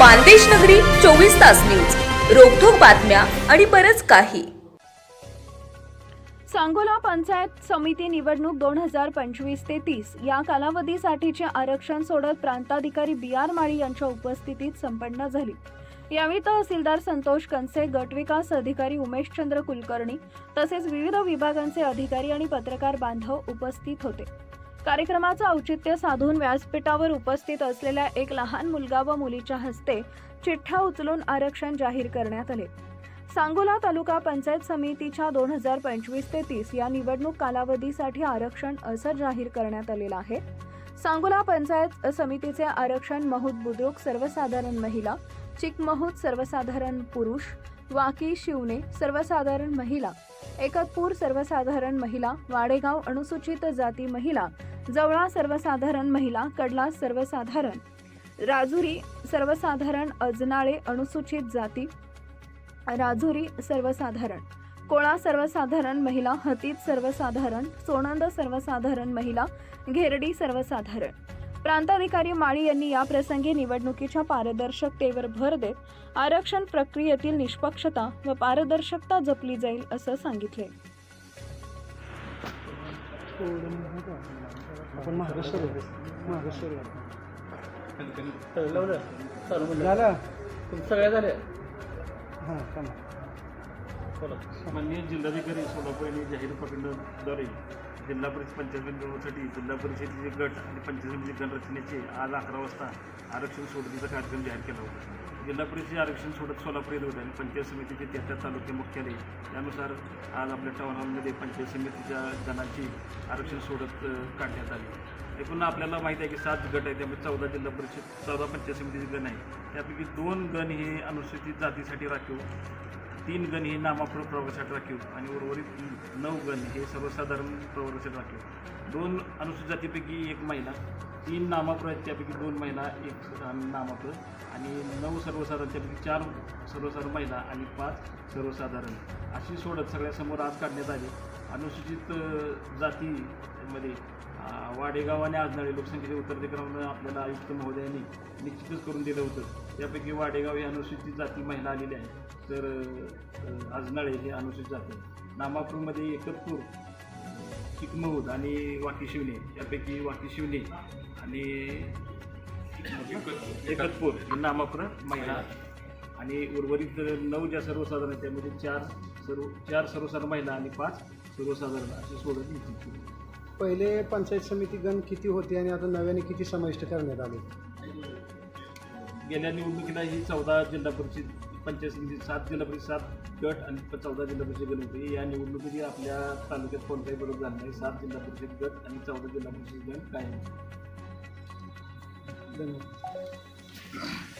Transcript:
मानदेश नगरी चोवीस तास न्यूज. रोखोक बातम्या आणि बरच काही. सांगोला पंचायत समिती निवडणूक दोन हजार पंचवीस ते तीस या कालावधीसाठीचे आरक्षण सोडत प्रांताधिकारी बी आर माळी यांच्या उपस्थितीत संपन्न झाली. यावेळी तहसीलदार संतोष कनसे गटविकास अधिकारी उमेशचंद्र कुलकर्णी तसेच विविध विभागांचे अधिकारी आणि पत्रकार बांधव उपस्थित होते. कार्यक्रमाचं औचित्य साधून व्यासपीठावर उपस्थित असलेल्या एक लहान मुलगा व मुलीच्या हस्ते चिठ्ठ्या उचलून आरक्षण जाहीर करण्यात आले. सांगोला तालुका पंचायत समितीच्या दोन हजार पंचवीस ते तीस या निवडणूक कालावधीसाठी आरक्षण असं जाहीर करण्यात आलेलं आहे. सांगोला पंचायत समितीचे आरक्षण महूद बुद्रुक सर्वसाधारण महिला चिकमहूद सर्वसाधारण पुरुष वाकी शिवणे सर्वसाधारण महिला एकतपूर सर्वसाधारण महिला वाडेगाव अनुसूचित जाती महिला जवळा सर्वसाधारण महिला कडला सर्वसाधारण राजुरी सर्वसाधारण अजनाळे अनुसूचित जाती राजुरी सर्वसाधारण कोळा सर्वसाधारण महिला हतीत सर्वसाधारण सोनंद सर्वसाधारण महिला घेरडी सर्वसाधारण. प्रांताधिकारी माळी यांनी या प्रसंगी निवडणुकीच्या पारदर्शकतेवर भर देत आरक्षण प्रक्रियेतील निष्पक्षता व पारदर्शकता जपली जाईल असं सांगितले. हां माननीय जिल्हाधिकारी सोलापूर यांनी जाहीर प्रकरणाद्वारे जिल्हा परिषद पंचायत निवडणुकीसाठी जिल्हा परिषदेचे गट आणि पंचायत समिती गणरचनेचे आज अकरा वाजता आरक्षण सोडतीचा कार्यक्रम जाहीर केला होता. जिल्हा परिषदेचे आरक्षण सोडत सोलापूर येत होते आणि पंचायत समितीचे त्या त्या तालुके मुख्यालय त्यानुसार आज आपल्या टाऊन हॉलमध्ये पंचायत समितीच्या गणाची आरक्षण सोडत काढण्यात आली. एकूण आपल्याला माहिती आहे की सात गट आहेत त्यामुळे चौदा जिल्हा परिषद चौदा पंचायत समितीचे गण आहे त्यापैकी दोन गण हे अनुसूचित जातीसाठी राखीव. तीन गण हे नामापूर प्रवर्गासाठी राखीव आणि उर्वरित नऊ गण हे सर्वसाधारण प्रवर्गासाठी राखीव. दोन अनुसूचित जातीपैकी एक महिला तीन नामापूर आहेत त्यापैकी दोन महिला एक नामापूर आणि नऊ सर्वसाधारण त्यापैकी चार सर्वसाधारण महिला आणि पाच सर्वसाधारण. अशी सोडत सगळ्यासमोर आज काढण्यात आली. अनुसूचित जातीमध्ये वाडेगाव आणि आजनाळे लोकसंख्येचे उत्तराधिकारानं आपल्याला आयुक्त महोदयांनी निश्चितच करून दिलं होतं. त्यापैकी वाडेगाव ही अनुसूचित जाती महिला आलेली आहे. तर आजनाळे हे अनुसूचित जाती नामापूरमध्ये एकतपूर चिकमहूद आणि वाकीशिवणे यापैकी वाकीशिवणे आणि एकतपूर हे नामापूर महिला आणि उर्वरित नऊ ज्या सर्वसाधारण आहेत, त्यामध्ये चार सर्व चार सर्वसाधारण महिला आणि पाच सर्वसाधारण असे सोडत निश्चित केले. पहिले पंचायत समिती गण किती होती आणि आता नव्याने किती समाविष्ट करण्यात आले? गेल्या निवडणुकीला ही चौदा जिल्हा परिषद पंचायत समिती सात जिल्हा परिषद सात गट आणि चौदा जिल्हा परिषद गण होते. या निवडणुकीची आपल्या तालुक्यात कोणताही बदल झाला नाही. सात जिल्हा परिषद गट आणि चौदा जिल्हा परिषद गण कायम. धन्यवाद.